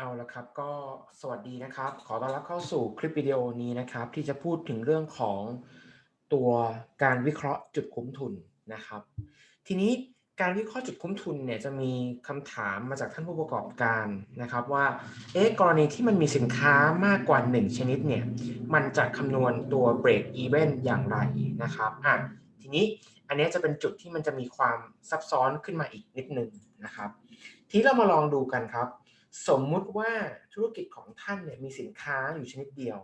เอาละครับก็สวัสดีนะครับ ขอต้อนรับเข้าสู่คลิปวิดีโอนี้นะครับ ที่จะพูดถึงเรื่องของตัวการวิเคราะห์จุดคุ้มทุนนะครับ ทีนี้การวิเคราะห์จุดคุ้มทุนเนี่ยจะมีคำถามมาจากท่านผู้ประกอบการนะครับ ว่าเอ๊ะกรณีที่มันมีสินค้ามากกว่า 1 ชนิดเนี่ยมันจะคำนวณตัว break even อย่างไรนะครับอะทีนี้อันนี้จะเป็นจุดที่มันจะมีความซับซ้อนขึ้นมาอีกนิดนึงนะครับ ทีนี้เรามาลองดูกันครับ สมมุติว่าธุรกิจของท่านเนี่ยมีสินค้าอยู่ชนิดเดียว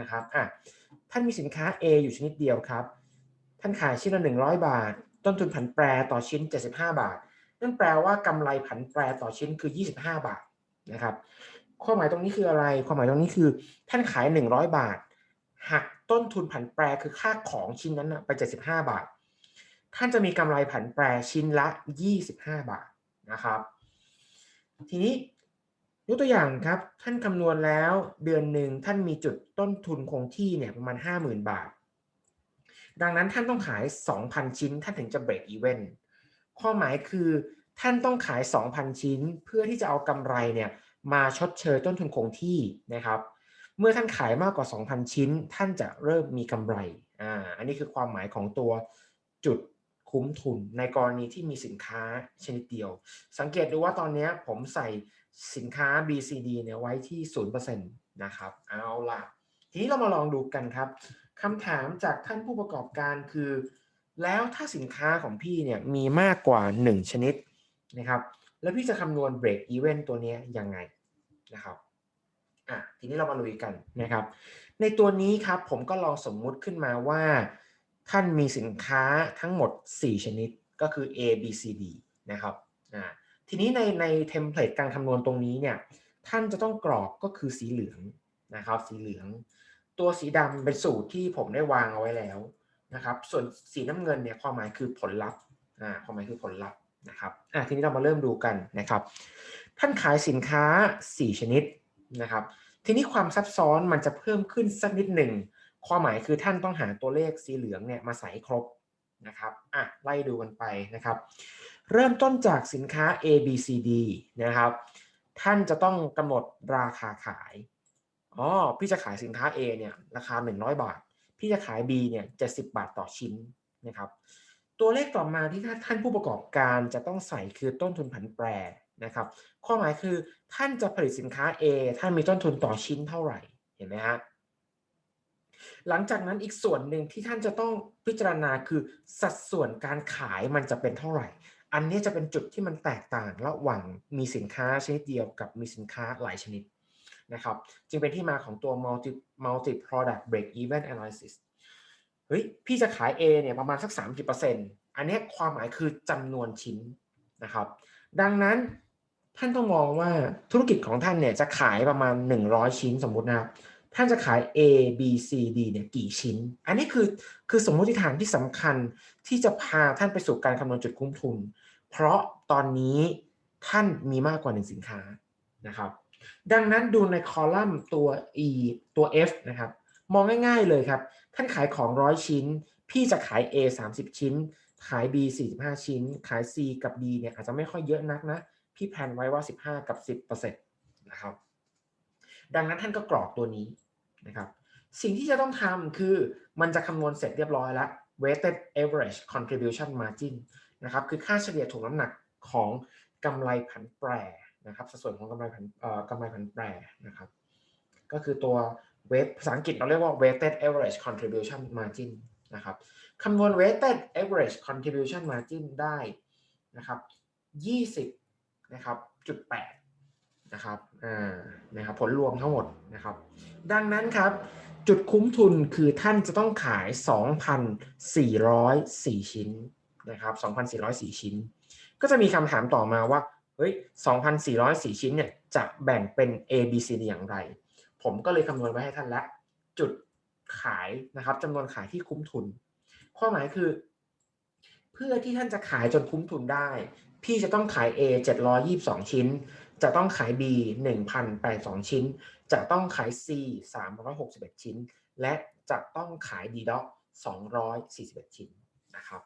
นะครับอะท่านมีสินค้า A อยู่ชนิดเดียวครับ ท่านขายชิ้นละ 100 บาท ต้นทุนผันแปรต่อชิ้น 75 บาท นั่นแปลว่ากำไรผันแปรต่อชิ้นคือ 25 บาทนะครับความหมายตรงนี้คืออะไร ความหมายตรงนี้คือ ท่านขาย 100 บาท หักต้นทุนผันแปรคือค่าของชิ้นนั้นไป 75 บาท ท่านจะมีกำไรผันแปรชิ้นละ 25 บาทนะครับ ทีนี้ ยกตัวอย่างครับ ท่านคำนวณแล้วเดือนหนึ่งท่านมีจุดต้นทุนคงที่เนี่ยประมาณ 50,000 บาท ดังนั้นท่านต้องขาย 2,000 ชิ้น ท่านถึงจะ break even ข้อหมายคือท่านต้องขาย 2,000 ชิ้น เพื่อที่จะเอากำไรเนี่ยมาชดเชยต้นทุนคงที่นะครับ เมื่อท่านขายมากกว่า 2,000 ชิ้น ท่านจะเริ่มมีกำไรอ่าอันนี้คือความหมายของตัวจุด คุ้มทุนในกรณีที่มีสินค้าชนิดเดียว สังเกตดูว่าตอนนี้ผมใส่สินค้า BCD เนี่ยไว้ที่ 0%นะครับ เอาล่ะ ทีนี้เรามาลองดูกันครับคำถามจากท่านผู้ประกอบการคือ แล้วถ้าสินค้าของพี่เนี่ยมีมากกว่า 1 ชนิดนะครับ แล้วพี่จะคำนวณ break even ตัวนี้ยังไงนะครับอะทีนี้เรามาลุยกันนะครับ ในตัวนี้ครับผมก็ลองสมมุติขึ้นมาว่า ท่านมีสินค้าทั้งหมด 4 ชนิดก็คือ A B C D นะครับทีนี้ในในเทมเพลตการคำนวณตรงนี้เนี่ยท่านจะต้องกรอกก็คือสีเหลืองนะครับสีเหลือง ตัวสีดำเป็นสูตรที่ผมได้วางเอาไว้แล้วนะครับส่วนสีน้ำเงินเนี่ยความหมายคือผลลัพธ์อ่าความหมายคือผลลัพธ์นะครับอะทีนี้เรามาเริ่มดูกันนะครับ ท่านขายสินค้า 4 ชนิดนะครับทีนี้ความซับซ้อนมันจะเพิ่มขึ้นสักนิดหนึ่ง ความหมายคือท่านต้องหาตัวเลขสีเหลืองเนี่ยมาใส่ครบนะครับอะไล่ดูกันไปนะครับ เริ่มต้นจากสินค้า A B C D นะครับ ท่านจะต้องกำหนดราคาขาย อ๋อ พี่จะขายสินค้า A เนี่ยราคา 100 บาท พี่จะขาย B เนี่ย70 บาทต่อชิ้นนะครับ ตัวเลขต่อมาที่ท่านผู้ประกอบการจะต้องใส่คือต้นทุนผันแปรนะครับ ข้อหมายคือท่านจะผลิตสินค้า A ท่านมีต้นทุนต่อชิ้นเท่าไหร่ เห็นไหมฮะ หลังจากนั้นอีกส่วนหนึ่งที่ท่านจะต้องพิจารณาคือสัดส่วนการขายมันจะเป็นเท่าไหร่ อันนี้จะเป็นจุดที่มันแตกต่างระหว่างมีสินค้าชนิดเดียวกับมีสินค้าหลายชนิดนะครับจึงเป็นที่มาของตัว multi multi product break even analysis เฮ้ยพี่จะขาย A เนี่ยประมาณสัก 30%อันนี้ความหมายคือจำนวนชิ้นนะครับดังนั้นท่านต้องมองว่าธุรกิจของท่านเนี่ยจะขายประมาณ 100 ชิ้นสมมุตินะครับ ท่านจะขาย A B C D เนี่ยกี่ชิ้น อันนี้คือคือสมมติฐานที่สำคัญที่จะพาท่านไปสู่การคำนวณจุดคุ้มทุน เพราะตอนนี้ท่านมีมากกว่าหนึ่งสินค้านะครับ ดังนั้นดูในคอลัมน์ตัว E ตัว F นะครับ มองง่ายๆเลยครับ ท่านขายของร้อยชิ้น พี่จะขาย A 30 ชิ้น ขาย B 45 ชิ้น ขาย C กับ D เนี่ยอาจจะไม่ค่อยเยอะนักนะ พี่แพนไว้ว่า 15 กับ 10%นะครับ ดังนั้นท่านก็กรอกตัวนี้ นะครับ สิ่งที่จะต้องทำคือมันจะคำนวณเสร็จเรียบร้อยแล้ว weighted average contribution margin นะครับ คือค่าเฉลี่ยถ่วงน้ำหนักของกำไรผันแปรนะครับสัดส่วนของกำไรผันกำไรผันแปรนะครับ ก็คือตัวเวทภาษาอังกฤษเราเรียกว่า weighted average contribution margin นะครับคำนวณ weighted average contribution margin ได้นะครับ20นะครับจุด8 นะครับอ่านะครับผลรวมทั้งหมดนะครับ ดังนั้นครับ จุดคุ้มทุนคือท่านจะต้องขาย 2,404 ชิ้นนะครับ2,404 ชิ้น ก็จะมีคำถามต่อมาว่าเฮ้ย2,404 ชิ้นเนี่ยจะแบ่งเป็น A B C D อย่างไร ผมก็เลยคำนวณไว้ให้ท่านละ จุดขายนะครับจำนวนขายที่คุ้มทุน ข้อหมายคือ เพื่อที่ท่านจะขายจนคุ้มทุนได้ พี่จะต้องขาย A 722 ชิ้น จะต้องขาย B 1,082ชิ้น จะต้องขาย C 361 ชิ้น และจะต้องขาย D ด็อก241 ชิ้นนะครับ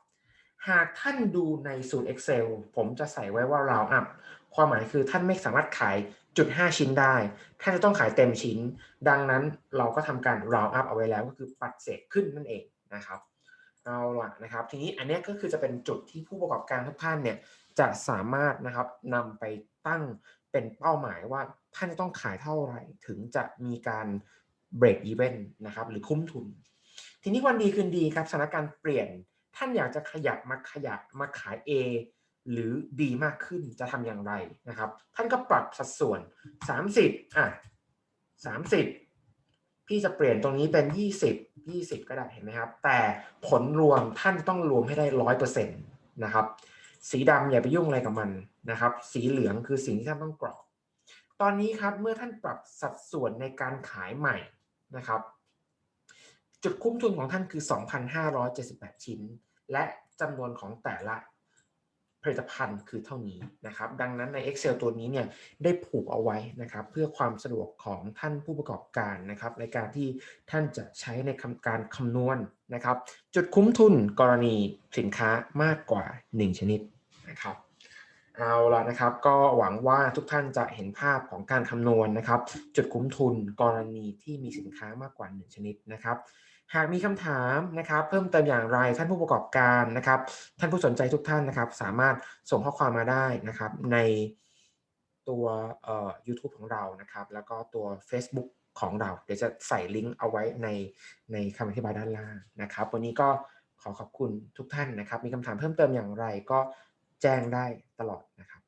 หากท่านดูในสูตร Excel ผมจะใส่ไว้ว่า round up ความหมายคือท่านไม่สามารถขายจุด5ชิ้นได้ ท่านจะต้องขายเต็มชิ้น ดังนั้นเราก็ทำการ round up เอาไว้แล้วก็คือปัดเศษขึ้นนั่นเองนะครับเอาละนะครับ ทีนี้อันนี้ก็คือจะเป็นจุดที่ผู้ประกอบการทุกท่านเนี่ยจะสามารถนะครับนำไปตั้ง เป็นเป้าหมายว่าท่านจะต้องขายเท่าไหร่ถึงจะมีการ break even นะครับหรือคุ้มทุน ทีนี้วันดีคืนดีครับสถานการณ์เปลี่ยนท่านอยากจะขยับมาขยับมาขาย A หรือ D มากขึ้นจะทำอย่างไรนะครับ ท่านก็ปรับสัดส่วน 30อะ30 พี่จะเปลี่ยนตรงนี้เป็น 20 20 ก็ได้เห็นไหมครับ แต่ผลรวมท่านต้องรวมให้ได้ร้อยเปอร์เซ็นต์นะครับ สีดำอย่าไปยุ่งอะไรกับมันนะครับ สีเหลืองคือสิ่งที่ท่านต้องกรอก ตอนนี้ครับเมื่อท่านปรับสัดส่วนในการขายใหม่นะครับ จุดคุ้มทุนของท่านคือ 2,578 ชิ้น และจำนวนของแต่ละ ผลิตภัณฑ์คือเท่านี้นะครับ ดังนั้นใน Excel ตัวนี้เนี่ยได้ผูกเอาไว้นะครับ เพื่อความสะดวกของท่านผู้ประกอบการนะครับ ในการที่ท่านจะใช้ในคำการคำนวณนะครับ จุดคุ้มทุนกรณีสินค้ามากกว่า 1 ชนิดนะครับ เอาละนะครับ ก็หวังว่าทุกท่านจะเห็นภาพของการคำนวณนะครับ จุดคุ้มทุนกรณีที่มีสินค้ามากกว่า 1 ชนิดนะครับ หากมีคำถามนะครับ เพิ่มเติมอย่างไรท่านผู้ประกอบการนะครับ ท่านผู้สนใจทุกท่านนะครับ สามารถส่งข้อความมาได้นะครับ ในตัวเอ่อ YouTube ของเรานะครับ แล้วก็ตัว Facebook ของเรา เดี๋ยวจะใส่ลิงก์เอาไว้ในในคำอธิบายด้านล่างนะครับ วันนี้ก็ขอขอบคุณทุกท่านนะครับ มีคำถามเพิ่มเติมอย่างไรก็ แจ้งได้ตลอดนะครับ